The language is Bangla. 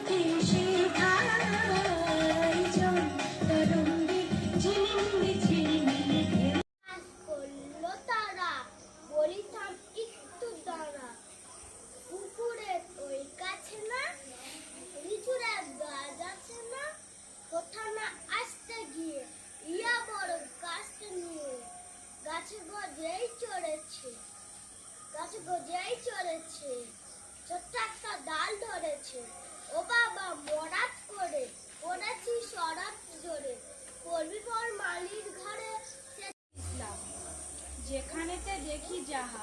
quem não chega. যেখানেতে দেখি যাহা